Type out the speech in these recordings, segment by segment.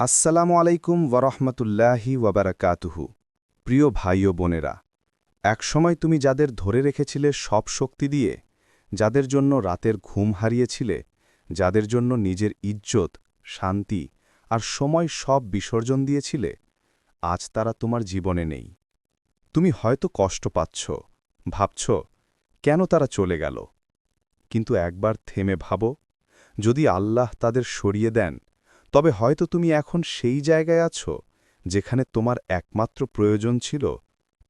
আসসালামু আলাইকুম ওয়ারহমতুল্লাহি ওয়াবারাকাতুহু। প্রিয় ভাই ও বোনেরা, একসময় তুমি যাদের ধরে রেখেছিলে সব শক্তি দিয়ে, যাদের জন্য রাতের ঘুম হারিয়েছিলে, যাদের জন্য নিজের ইজ্জত, শান্তি আর সময় সব বিসর্জন দিয়েছিলে, আজ তারা তোমার জীবনে নেই। তুমি হয়তো কষ্ট পাচ্ছ, ভাবছ, কেন তারা চলে গেল? কিন্তু একবার থেমে ভাবো, যদি আল্লাহ তাদের সরিয়ে দেন তবে হয়তো তুমি এখন সেই জায়গায় আছো যেখানে তোমার একমাত্র প্রয়োজন ছিল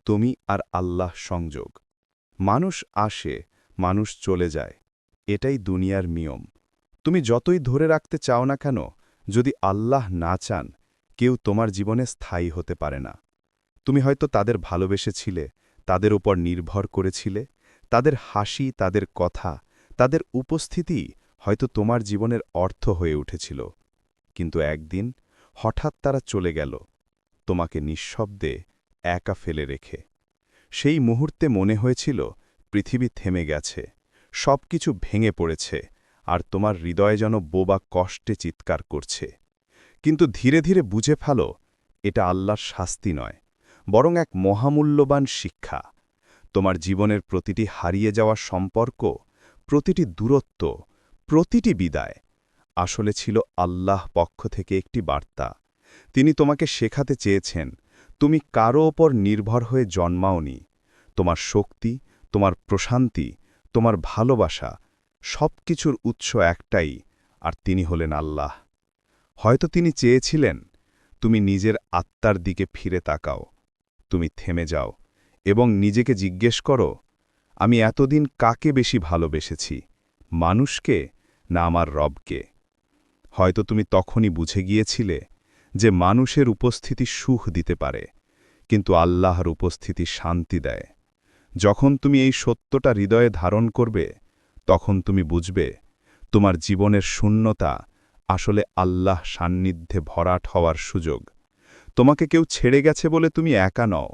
তুমি আর আল্লাহ সংযোগ। মানুষ আসে, মানুষ চলে যায়। এটাই দুনিয়ার নিয়ম। তুমি যতই ধরে রাখতে চাও না কেন, যদি আল্লাহ না চান, কেউ তোমার জীবনে স্থায়ী হতে পারে না। তুমি হয়তো তাদের ভালোবেসেছিলে, তাদের উপর নির্ভর করেছিলে, তাদের হাসি, তাদের কথা, তাদের উপস্থিতি হয়তো তোমার জীবনের অর্থ হয়ে উঠেছিল। কিন্তু একদিন হঠাৎ তারা চলে গেল, তোমাকে নিঃশব্দে একা ফেলে রেখে। সেই মুহূর্তে মনে হয়েছিল পৃথিবী থেমে গেছে সব কিছু ভেঙে পড়েছে, আর তোমার হৃদয় যেন বোবা কষ্টে চিৎকার করছে। কিন্তু ধীরে ধীরে বুঝে ফেলো, এটা আল্লাহর শাস্তি নয়, বরং এক মহামূল্যবান শিক্ষা। তোমার জীবনের প্রতিটি হারিয়ে যাওয়া সম্পর্ক, প্রতিটি দূরত্ব, প্রতিটি বিদায় আসলে ছিল আল্লাহ পক্ষ থেকে একটি বার্তা। তিনি তোমাকে শেখাতে চেয়েছেন, তুমি কারও ওপর নির্ভর হয়ে জন্মাওনি। তোমার শক্তি, তোমার প্রশান্তি, তোমার ভালোবাসা সব কিছুর উৎস একটাই, আর তিনি হলেন আল্লাহ। হয়তো তিনি চেয়েছিলেন, তুমি নিজের আত্মার দিকে ফিরে তাকাও, তুমি থেমে যাও এবং নিজেকে জিজ্ঞেস করো, আমি এতদিন কাকে বেশি ভালোবেসেছি, মানুষকে না আমার রবকে? হয়তো তুমি তখনই বুঝে গিয়েছিলে যে মানুষের উপস্থিতি সুখ দিতে পারে, কিন্তু আল্লাহর উপস্থিতি শান্তি দেয়। যখন তুমি এই সত্যটা হৃদয়ে ধারণ করবে, তখন তুমি বুঝবে তোমার জীবনের শূন্যতা আসলে আল্লাহ সান্নিধ্যে ভরাট হওয়ার সুযোগ। তোমাকে কেউ ছেড়ে গেছে বলে তুমি একা নও,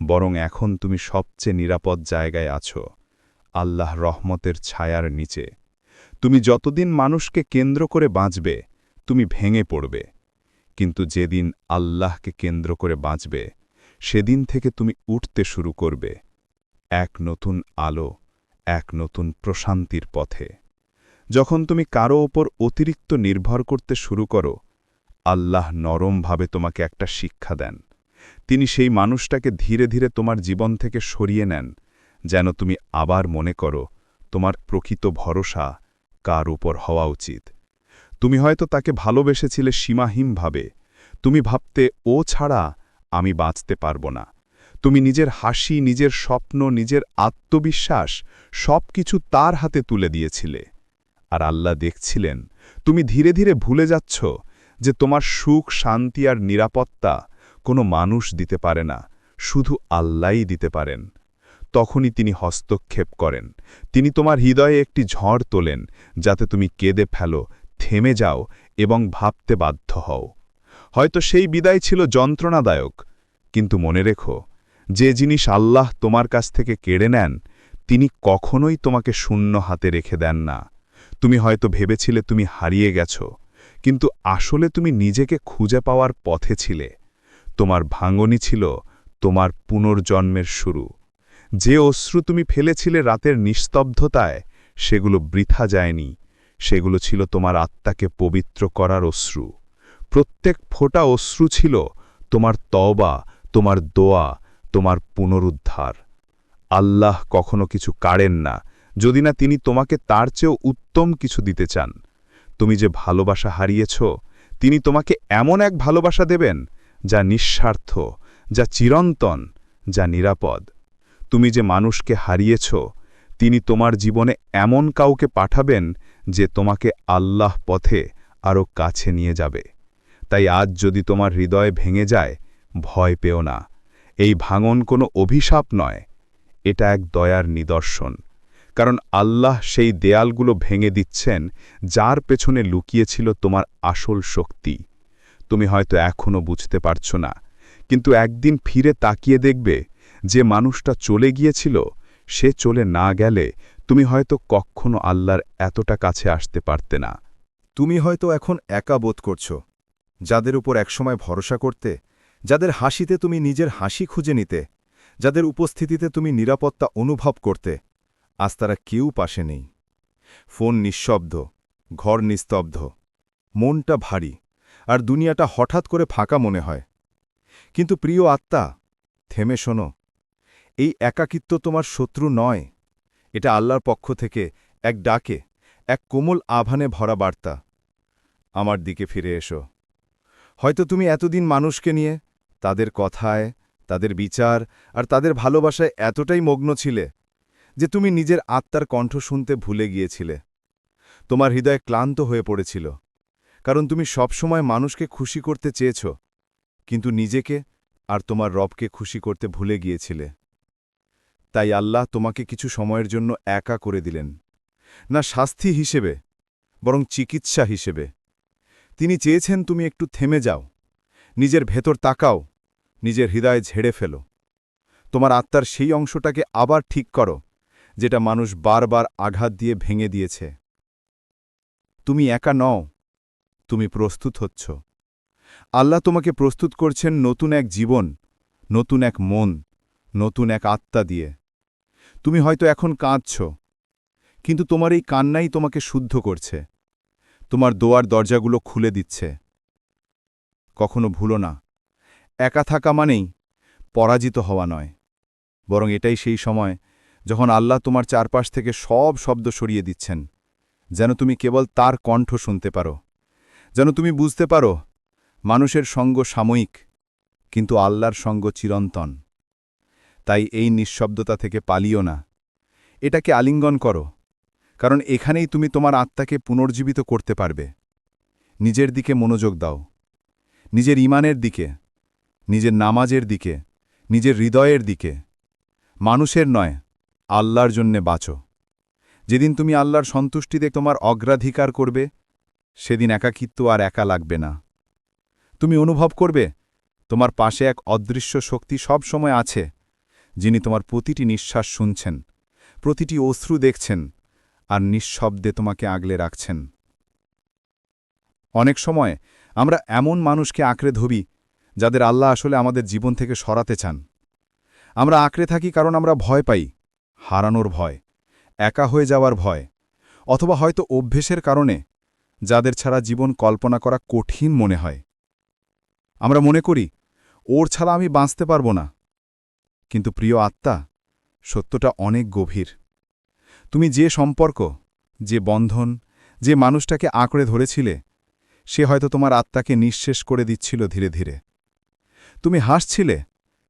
বরং এখন তুমি সবচেয়ে নিরাপদ জায়গায় আছো আল্লাহ রহমতের ছায়ার নিচে। তুমি যতদিন মানুষকে কেন্দ্র করে বাঁচবে, তুমি ভেঙে পড়বে। কিন্তু যেদিন আল্লাহকে কেন্দ্র করে বাঁচবে, সেদিন থেকে তুমি উঠতে শুরু করবে। এক নতুন আলো, এক নতুন প্রশান্তির পথে। যখন তুমি কারও ওপর অতিরিক্ত নির্ভর করতে শুরু করো, আল্লাহ নরমভাবে তোমাকে একটা শিক্ষা দেন। তিনি সেই মানুষটাকে ধীরে ধীরে তোমার জীবন থেকে সরিয়ে নেন, যেন তুমি আবার মনে করো, তোমার প্রকৃত ভরসা কার উপর হওয়া উচিত। তুমি হয়তো তাকে ভালোবেসেছিলে সীমাহীনভাবে। তুমি ভাবতে, ও ছাড়া আমি বাঁচতে পারব না। তুমি নিজের হাসি, নিজের স্বপ্ন, নিজের আত্মবিশ্বাস সব কিছু তার হাতে তুলে দিয়েছিলে। আর আল্লাহ দেখছিলেন। তুমি ধীরে ধীরে ভুলে যাচ্ছ যে তোমার সুখ, শান্তি আর নিরাপত্তা কোনো মানুষ দিতে পারে না। শুধু আল্লাহই দিতে পারেন। তখনই তিনি হস্তক্ষেপ করেন। তিনি তোমার হৃদয়ে একটি ঝড় তোলেন, যাতে তুমি কেঁদে ফেলো, থেমে যাও এবং ভাবতে বাধ্য হও। হয়তো সেই বিদায় ছিল যন্ত্রণাদায়ক, কিন্তু মনে রেখো, যে জিনিস আল্লাহ তোমার কাছ থেকে কেড়ে নেন, তিনি কখনোই তোমাকে শূন্য হাতে রেখে দেন না। তুমি হয়তো ভেবেছিলে তুমি হারিয়ে গেছ, কিন্তু আসলে তুমি নিজেকে খুঁজে পাওয়ার পথে ছিলে। তোমার ভাঙনি ছিল তোমার পুনর্জন্মের শুরু। যে অশ্রু তুমি ফেলেছিলে রাতের নিস্তব্ধতায়, সেগুলো বৃথা যায়নি। সেগুলো ছিল তোমার আত্মাকে পবিত্র করার অশ্রু। প্রত্যেক ফোটা অশ্রু ছিল তোমার তওবা, তোমার দোয়া, তোমার পুনরুদ্ধার। আল্লাহ কখনো কিছু কাড়েন না, যদি না তিনি তোমাকে তার চেয়েও উত্তম কিছু দিতে চান। তুমি যে ভালোবাসা হারিয়েছ, তিনি তোমাকে এমন এক ভালোবাসা দেবেন, যা নিঃস্বার্থ, যা চিরন্তন, যা নিরাপদ। তুমি যে মানুষকে হারিয়েছ, তিনি তোমার জীবনে এমন কাউকে পাঠাবেন যে তোমাকে আল্লাহ পথে আরও কাছে নিয়ে যাবে। তাই আজ যদি তোমার হৃদয় ভেঙে যায়, ভয় পেও না। এই ভাঙন কোনো অভিশাপ নয়, এটা এক দয়ার নিদর্শন। কারণ আল্লাহ সেই দেয়ালগুলো ভেঙে দিচ্ছেন, যার পেছনে লুকিয়েছিল তোমার আসল শক্তি। তুমি হয়তো এখনও বুঝতে পারছ না, কিন্তু একদিন ফিরে তাকিয়ে দেখবে যে মানুষটা চলে গিয়েছিল, সে চলে না গেলে তুমি হয়তো কখনো আল্লাহর এতটা কাছে আসতে পারতে না। তুমি হয়তো এখন একা বোধ করছ, যাদের উপর একসময় ভরসা করতে, যাদের হাসিতে তুমি নিজের হাসি খুঁজে নিতে, যাদের উপস্থিতিতে তুমি নিরাপত্তা অনুভব করতে, আজ তারা কেউ পাশে নেই। ফোন নিঃশব্দ, ঘর নিস্তব্ধ, মনটা ভারী, আর দুনিয়াটা হঠাৎ করে ফাঁকা মনে হয়। কিন্তু প্রিয় আত্মা, থেমে শোনো এই একাকিত্ব তোমার শত্রু নয়। এটা আল্লাহর পক্ষ থেকে এক ডাকে, এক কোমল আভানে ভরা বার্তা। আমার দিকে ফিরে এসো। হয়তো তুমি এতদিন মানুষকে নিয়ে, তাদের কথায়, তাদের বিচার আর তাদের ভালোবাসায় এতটাই মগ্ন ছিলে যে তুমি নিজের আত্মার কণ্ঠ শুনতে ভুলে গিয়েছিলে। তোমার হৃদয় ক্লান্ত হয়ে পড়েছিল, কারণ তুমি সবসময় মানুষকে খুশি করতে চেয়েছ, কিন্তু নিজেকে আর তোমার রবকে খুশি করতে ভুলে গিয়েছিলে। তাই আল্লাহ তোমাকে কিছু সময়ের জন্য একা করে দিলেন। না শাস্তি হিসেবে, বরং চিকিৎসা হিসেবে। তিনি চেয়েছেন তুমি একটু থেমে যাও, নিজের ভেতর তাকাও, নিজের হৃদয়ে ঝেড়ে ফেলো। তোমার আত্মার সেই অংশটাকে আবার ঠিক করো, যেটা মানুষ বারবার আঘাত দিয়ে ভেঙে দিয়েছে। তুমি একা নও, তুমি প্রস্তুত হচ্ছ। আল্লাহ তোমাকে প্রস্তুত করছেন নতুন এক জীবন, নতুন এক মন, নতুন এক আত্মা দিয়ে। তুমি হয়তো এখন কাঁদছ। কিন্তু তোমার এই কান্নাই তোমাকে শুদ্ধ করছে। তোমার দোয়ার দরজাগুলো খুলে দিচ্ছে। কখনো ভুলো না। একা থাকা মানেই পরাজিত হওয়া নয়। বরং এটাই সেই সময় যখন আল্লাহ তোমার চারপাশ থেকে সব শব্দ সরিয়ে দিচ্ছেন, যেন তুমি কেবল তার কণ্ঠ শুনতে পারো। যেন তুমি বুঝতে পারো, মানুষের সঙ্গ সাময়িক, কিন্তু আল্লাহর সঙ্গ চিরন্তন। তাই এই নিঃশব্দতা থেকে পালিও না। এটাকে আলিঙ্গন করো, কারণ এখানেই তুমি তোমার আত্মাকে পুনর্জীবিত করতে পারবে। নিজের দিকে মনোযোগ দাও, নিজের ইমানের দিকে, নিজের নামাজের দিকে, নিজের হৃদয়ের দিকে। মানুষের নয়, আল্লাহর জন্যে বাঁচো। যেদিন তুমি আল্লাহর সন্তুষ্টিতে তোমার অগ্রাধিকার করবে, সেদিন একাকিত্ব আর একা লাগবে না। তুমি অনুভব করবে, তোমার পাশে এক অদৃশ্য শক্তি সব সময় আছে। যিনি তোমার প্রতিটি নিঃশ্বাস শুনছেন, প্রতিটি অশ্রু দেখছেন, আর নিঃশব্দে তোমাকে আগলে রাখছেন। অনেক সময় আমরা এমন মানুষকে আঁকড়ে ধবি যাদের আল্লাহ আসলে আমাদের জীবন থেকে সরাতে চান। আমরা আঁকড়ে থাকি কারণ আমরা ভয় পাই, হারানোর ভয়, একা হয়ে যাওয়ার ভয়, অথবা হয়তো অভ্যেসের কারণে, যাদের ছাড়া জীবন কল্পনা করা কঠিন মনে হয়। আমরা মনে করি, ওর ছাড়া আমি বাঁচতে পারব না। কিন্তু প্রিয় আত্মা, সত্যটা অনেক গভীর। তুমি যে সম্পর্ক, যে বন্ধন, যে মানুষটাকে আঁকড়ে ধরেছিলে, সে হয়তো তোমার আত্মাকে নিঃশেষ করে দিচ্ছিল ধীরে ধীরে। তুমি হাসছিলে,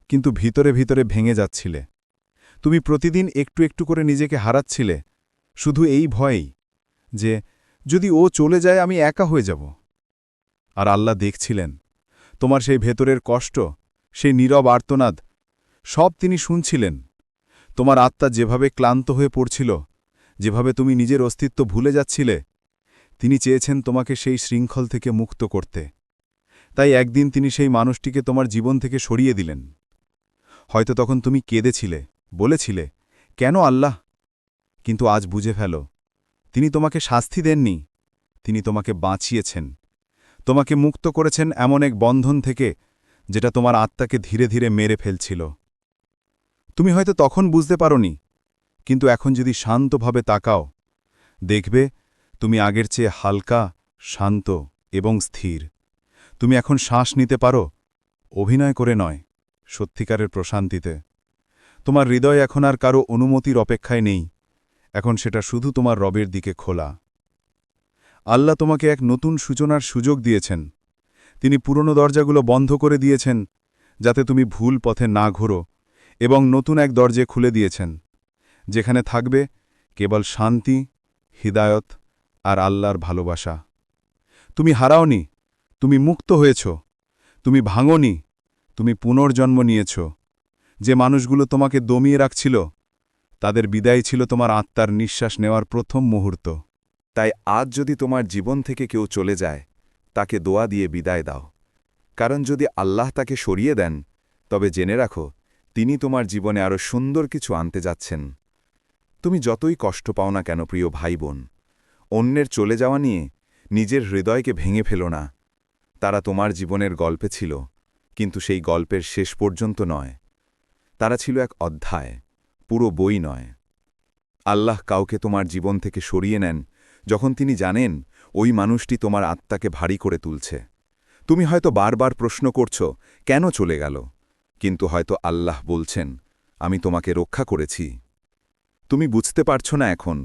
কিন্তু ভিতরে ভিতরে ভেঙে যাচ্ছিলে। তুমি প্রতিদিন একটু একটু করে নিজেকে হারাচ্ছিলে, শুধু এই ভয়েই যে, যদি ও চলে যায় আমি একা হয়ে যাব। আর আল্লাহ দেখছিলেন, তোমার সেই ভেতরের কষ্ট, সেই নীরব আর্তনাদ সব তিনি শুনছিলেন। তোমার আত্মা যেভাবে ক্লান্ত হয়ে পড়ছিল, যেভাবে তুমি নিজের অস্তিত্ব ভুলে যাচ্ছিলে, তিনি চেয়েছেন তোমাকে সেই শৃঙ্খল থেকে মুক্ত করতে। তাই একদিন তিনি সেই মানুষটিকে তোমার জীবন থেকে সরিয়ে দিলেন। হয়তো তখন তুমি কেঁদেছিলে, বলেছিলে, কেন আল্লাহ? কিন্তু আজ বুঝে ফেল, তিনি তোমাকে শাস্তি দেননি, তিনি তোমাকে বাঁচিয়েছেন। তোমাকে মুক্ত করেছেন এমন এক বন্ধন থেকে, যেটা তোমার আত্মাকে ধীরে ধীরে মেরে ফেলছিল। তুমি হয়তো তখন বুঝতে পারোনি, কিন্তু এখন যদি শান্তভাবে তাকাও, দেখবে তুমি আগের চেয়ে হালকা, শান্ত এবং স্থির। তুমি এখন শ্বাস নিতে পারো, অভিনয় করে নয়, সত্যিকারের প্রশান্তিতে। তোমার হৃদয় এখন আর কারও অনুমতির অপেক্ষায় নেই, এখন সেটা শুধু তোমার রবের দিকে খোলা। আল্লাহ তোমাকে এক নতুন সূচনার সুযোগ দিয়েছেন। তিনি পুরনো দরজাগুলো বন্ধ করে দিয়েছেন, যাতে তুমি ভুল পথে না ঘোরো। এবং নতুন এক দরজে খুলে দিয়েছেন, যেখানে থাকবে কেবল শান্তি, হিদায়ত আর আল্লাহর ভালোবাসা। তুমি হারাওনি, তুমি মুক্ত হয়েছ, তুমি ভাঙনি, তুমি পুনর্জন্ম নিয়েছ। যে মানুষগুলো তোমাকে দমিয়ে রাখছিল, তাদের বিদায় ছিল তোমার আত্মার নিঃশ্বাস নেওয়ার প্রথম মুহূর্ত। তাই আজ যদি তোমার জীবন থেকে কেউ চলে যায়, তাকে দোয়া দিয়ে বিদায় দাও। কারণ যদি আল্লাহ তাকে সরিয়ে দেন, তবে জেনে রাখো তিনি তোমার জীবনে আরও সুন্দর কিছু আনতে যাচ্ছেন। তুমি যতই কষ্ট পাও না কেন, প্রিয় ভাই বোন অন্যের চলে যাওয়া নিয়ে নিজের হৃদয়কে ভেঙে ফেলো না। তারা তোমার জীবনের গল্পে ছিল, কিন্তু সেই গল্পের শেষ পর্যন্ত নয়। তারা ছিল এক অধ্যায়, পুরো বই নয়। আল্লাহ কাউকে তোমার জীবন থেকে সরিয়ে নেন, যখন তিনি জানেন ওই মানুষটি তোমার আত্মাকে ভারী করে তুলছে। তুমি হয়তো বারবার প্রশ্ন করছ, কেন চলে গেল? কিন্তু হয়তো আল্লাহ বলছেন, আমি তোমাকে রক্ষা করেছি। তুমি বুঝতে পারছ না এখন,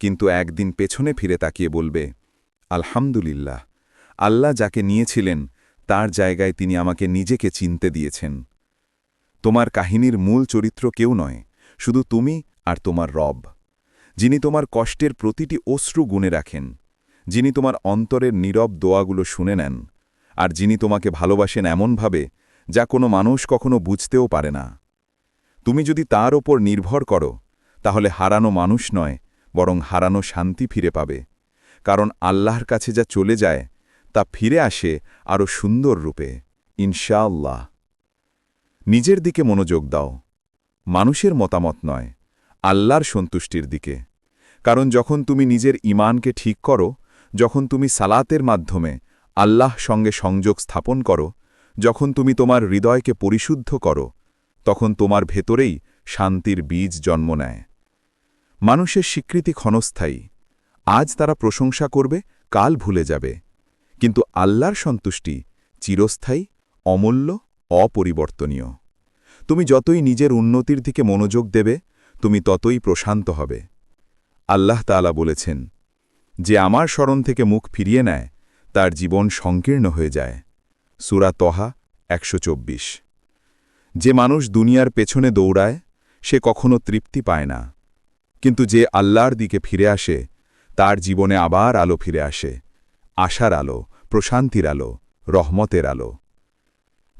কিন্তু একদিন পেছনে ফিরে তাকিয়ে বলবে, আলহামদুলিল্লাহ, আল্লাহ যাকে নিয়েছিলেন, তার জায়গায় তিনি আমাকে নিজেকে চিনতে দিয়েছেন। তোমার কাহিনীর মূল চরিত্র কেউ নয়, শুধু তুমি আর তোমার রব, যিনি তোমার কষ্টের প্রতিটি অশ্রু গুণে রাখেন, যিনি তোমার অন্তরের নীরব দোয়াগুলো শুনে নেন, আর যিনি তোমাকে ভালোবাসেন এমনভাবে যা কোনো মানুষ কখনো বুঝতেও পারে না। তুমি যদি তার ওপর নির্ভর করো, তাহলে হারানো মানুষ নয়, বরং হারানো শান্তি ফিরে পাবে। কারণ আল্লাহর কাছে যা চলে যায়, তা ফিরে আসে আরও সুন্দর রূপে, ইনশাআল্লাহ। নিজের দিকে মনোযোগ দাও। মানুষের মতামত নয়, আল্লাহর সন্তুষ্টির দিকে। কারণ যখন তুমি নিজের ইমানকে ঠিক করো, যখন তুমি সালাতের মাধ্যমে আল্লাহ সঙ্গে সংযোগ স্থাপন করো যখন তুমি তোমার হৃদয়কে পরিশুদ্ধ করো, তখন তোমার ভেতরেই শান্তির বীজ জন্ম নেয়। মানুষের স্বীকৃতি ক্ষণস্থায়ী। আজ তারা প্রশংসা করবে, কাল ভুলে যাবে। কিন্তু আল্লাহর সন্তুষ্টি চিরস্থায়ী, অমূল্য, অপরিবর্তনীয়। তুমি যতই নিজের উন্নতির দিকে মনোযোগ দেবে, তুমি ততই প্রশান্ত হবে। আল্লাহ তাআলা বলেছেন, যে আমার স্মরণ থেকে মুখ ফিরিয়ে নেয়, তার জীবন সংকীর্ণ হয়ে যায়। সুরা তহা, একশো চব্বিশ। যে মানুষ দুনিয়ার পেছনে দৌড়ায়, সে কখনো তৃপ্তি পায় না। কিন্তু যে আল্লাহর দিকে ফিরে আসে, তার জীবনে আবার আলো ফিরে আসে। আশার আলো, প্রশান্তির আলো, রহমতের আলো।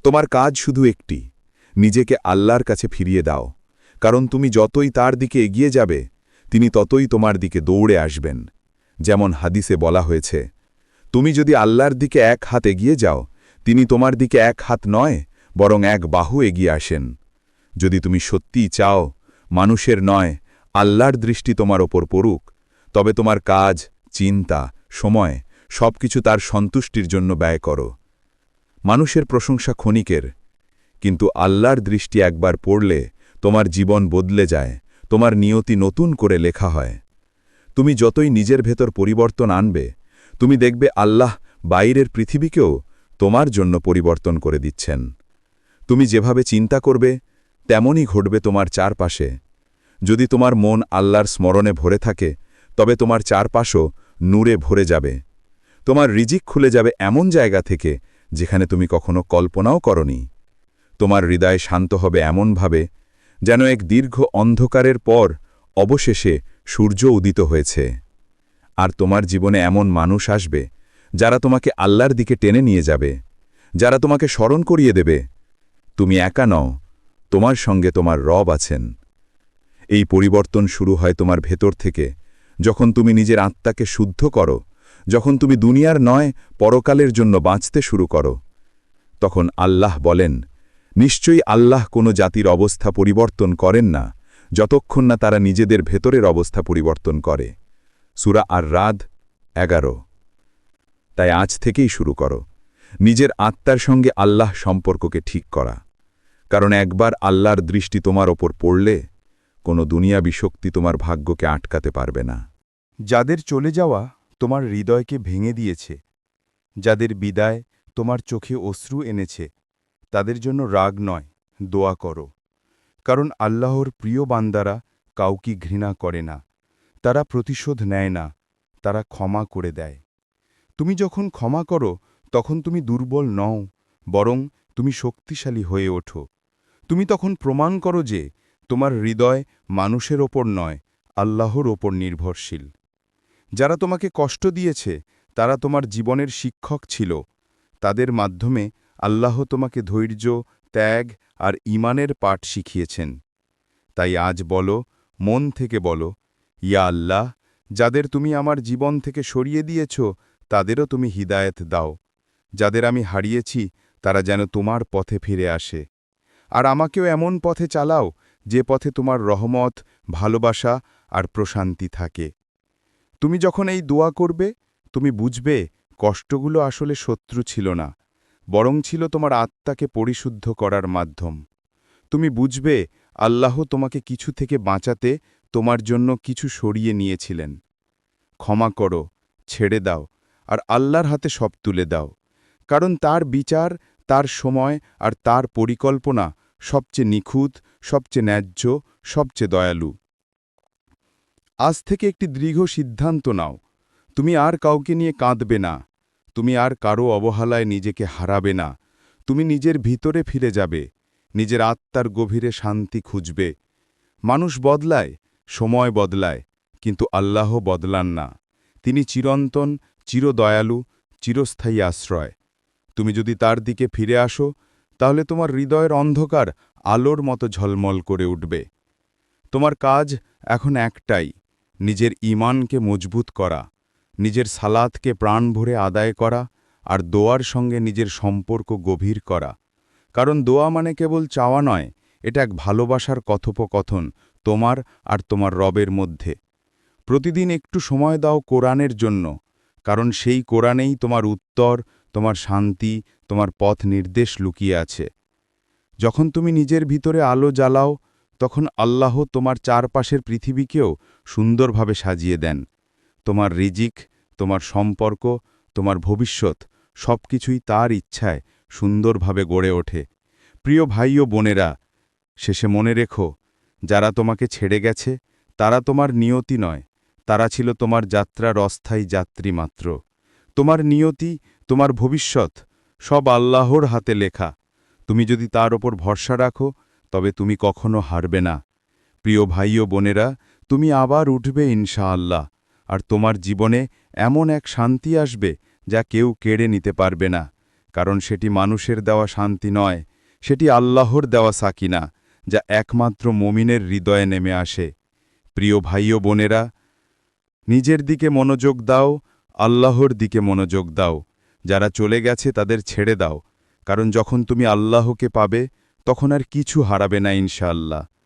তোমার কাজ শুধু একটি, নিজেকে আল্লাহর কাছে ফিরিয়ে দাও। কারণ তুমি যতই তার দিকে এগিয়ে যাবে, তিনি ততই তোমার দিকে দৌড়ে আসবেন। যেমন হাদিসে বলা হয়েছে, তুমি যদি আল্লাহর দিকে এক হাত এগিয়ে যাও তিনি তোমার দিকে এক হাত নয়, বরং এক বাহু এগিয়ে আসেন। যদি তুমি সত্যিই চাও, মানুষের নয়, আল্লাহর দৃষ্টি তোমার ওপর পড়ুক, তবে তোমার কাজ, চিন্তা, সময়, সবকিছু তার সন্তুষ্টির জন্য ব্যয় করো। মানুষের প্রশংসা ক্ষণিকের, কিন্তু আল্লাহর দৃষ্টি একবার পড়লে তোমার জীবন বদলে যায়, তোমার নিয়তি নতুন করে লেখা হয়। তুমি যতই নিজের ভেতর পরিবর্তন আনবে, তুমি দেখবে আল্লাহ বাইরের পৃথিবীকেও তোমার জন্য পরিবর্তন করে দিচ্ছেন। তুমি যেভাবে চিন্তা করবে, তেমনই ঘটবে তোমার চারপাশে। যদি তোমার মন আল্লাহর স্মরণে ভরে থাকে, তবে তোমার চারপাশও নূরে ভরে যাবে। তোমার রিজিক খুলে যাবে এমন জায়গা থেকে, যেখানে তুমি কখনো কল্পনাও করনি। তোমার হৃদয় শান্ত হবে এমনভাবে, যেন এক দীর্ঘ অন্ধকারের পর অবশেষে সূর্য উদিত হয়েছে। আর তোমার জীবনে এমন মানুষ আসবে যারা তোমাকে আল্লাহর দিকে টেনে নিয়ে যাবে, যারা তোমাকে স্মরণ করিয়ে দেবে, তুমি একা নও, তোমার সঙ্গে তোমার রব আছেন। এই পরিবর্তন শুরু হয় তোমার ভেতর থেকে, যখন তুমি নিজের আত্মাকে শুদ্ধ করো, যখন তুমি দুনিয়ার নয়, পরকালের জন্য বাঁচতে শুরু করো। তখন আল্লাহ বলেন, নিশ্চয়ই আল্লাহ কোনো জাতির অবস্থা পরিবর্তন করেন না, যতক্ষণ না তারা নিজেদের ভেতরের অবস্থা পরিবর্তন করে। সুরা আর রাদ এগারো। তাই আজ থেকেই শুরু করো। নিজের আত্মার সঙ্গে আল্লাহ সম্পর্ককে ঠিক করা। কারণ একবার আল্লাহর দৃষ্টি তোমার ওপর পড়লে, কোনো দুনিয়া বিশক্তি তোমার ভাগ্যকে আটকাতে পারবে না। যাদের চলে যাওয়া তোমার হৃদয়কে ভেঙে দিয়েছে, যাদের বিদায় তোমার চোখে অশ্রু এনেছে, তাদের জন্য রাগ নয়, দোয়া করো। কারণ আল্লাহর প্রিয় বান্দারা কাউকে ঘৃণা করে না, তারা প্রতিশোধ নেয় না, তারা ক্ষমা করে দেয়। তুমি যখন ক্ষমা করো, তখন তুমি দুর্বল নও, বরং তুমি শক্তিশালী হয়ে ওঠো। তুমি তখন প্রমাণ করো যে তোমার হৃদয় মানুষের ওপর নয়, আল্লাহর ওপর নির্ভরশীল। যারা তোমাকে কষ্ট দিয়েছে, তারা তোমার জীবনের শিক্ষক ছিল। তাদের মাধ্যমে আল্লাহ তোমাকে ধৈর্য, ত্যাগ আর ইমানের পাঠ শিখিয়েছেন। তাই আজ বলো, মন থেকে বলো, ইয়া আল্লাহ, যাদের তুমি আমার জীবন থেকে সরিয়ে দিয়েছ তাদেরও তুমি হিদায়েত দাও। যাদের আমি হারিয়েছি, তারা যেন তোমার পথে ফিরে আসে। আর আমাকেও এমন পথে চালাও, যে পথে তোমার রহমত, ভালোবাসা আর প্রশান্তি থাকে। তুমি যখন এই দোয়া করবে, তুমি বুঝবে কষ্টগুলো আসলে শত্রু ছিল না, বরং ছিল তোমার আত্মাকে পরিশুদ্ধ করার মাধ্যম। তুমি বুঝবে আল্লাহ তোমাকে কিছু থেকে বাঁচাতে তোমার জন্য কিছু সরিয়ে নিয়েছিলেন। ক্ষমা করো, ছেড়ে দাও আর আল্লাহর হাতে সব তুলে দাও। কারণ তার বিচার, তার সময় আর তার পরিকল্পনা সবচেয়ে নিখুঁত, সবচেয়ে ন্যায্য, সবচেয়ে দয়ালু। আজ থেকে একটি দৃঢ় সিদ্ধান্ত নাও। তুমি আর কাউকে নিয়ে কাঁদবে না। তুমি আর কারও অবহেলায় নিজেকে হারাবে না। তুমি নিজের ভিতরে ফিরে যাবে। নিজের আত্মার গভীরে শান্তি খুঁজবে। মানুষ বদলায়, সময় বদলায়, কিন্তু আল্লাহ বদলান না। তিনি চিরন্তন চিরদয়ালু, চিরস্থায়ী আশ্রয়। তুমি যদি তার দিকে ফিরে আসো, তাহলে তোমার হৃদয়ের অন্ধকার আলোর মতো ঝলমল করে উঠবে। তোমার কাজ এখন একটাই, নিজের ঈমানকে মজবুত করা, নিজের সালাদকে প্রাণ ভরে আদায় করা আর দোয়ার সঙ্গে নিজের সম্পর্ক গভীর করা। কারণ দোয়া মানে কেবল চাওয়া নয়, এটা এক ভালোবাসার কথোপকথন তোমার আর তোমার রবের মধ্যে। প্রতিদিন একটু সময় দাও কোরআনের জন্য কারণ সেই কোরআনেই তোমার উত্তর, তোমার শান্তি, তোমার পথ নির্দেশ লুকিয়ে আছে। যখন তুমি নিজের ভিতরে আলো জ্বালাও, তখন আল্লাহ তোমার চারপাশের পৃথিবীকেও সুন্দরভাবে সাজিয়ে দেন। তোমার রিজিক, তোমার সম্পর্ক, তোমার ভবিষ্যৎ সবকিছুই তার ইচ্ছায় সুন্দরভাবে গড়ে ওঠে। প্রিয় ভাই ও বোনেরা, শেষে মনে রেখো, যারা তোমাকে ছেড়ে গেছে, তারা তোমার নিয়তি নয়। তারা ছিল তোমার যাত্রার অস্থায়ী যাত্রী মাত্র। তোমার নিয়তি, তোমার ভবিষ্যৎ, সব আল্লাহর হাতে লেখা। তুমি যদি তার ওপর ভরসা রাখো, তবে তুমি কখনো হারবে না। প্রিয় ভাই ও বোনেরা, তুমি আবার উঠবে ইনশাআল্লাহ, আর তোমার জীবনে এমন এক শান্তি আসবে যা কেউ কেড়ে নিতে পারবে না। কারণ সেটি মানুষের দেওয়া শান্তি নয়, সেটি আল্লাহর দেওয়া সাকিনা, যা একমাত্র মমিনের হৃদয়ে নেমে আসে। প্রিয় ভাই ও বোনেরা নিজের দিকে মনোযোগ দাও, আল্লাহর দিকে মনোযোগ দাও। যারা চলে গেছে তাদের ছেড়ে দাও। কারণ যখন তুমি আল্লাহকে পাবে, তখন আর কিছু হারাবে না ইনশাআল্লাহ।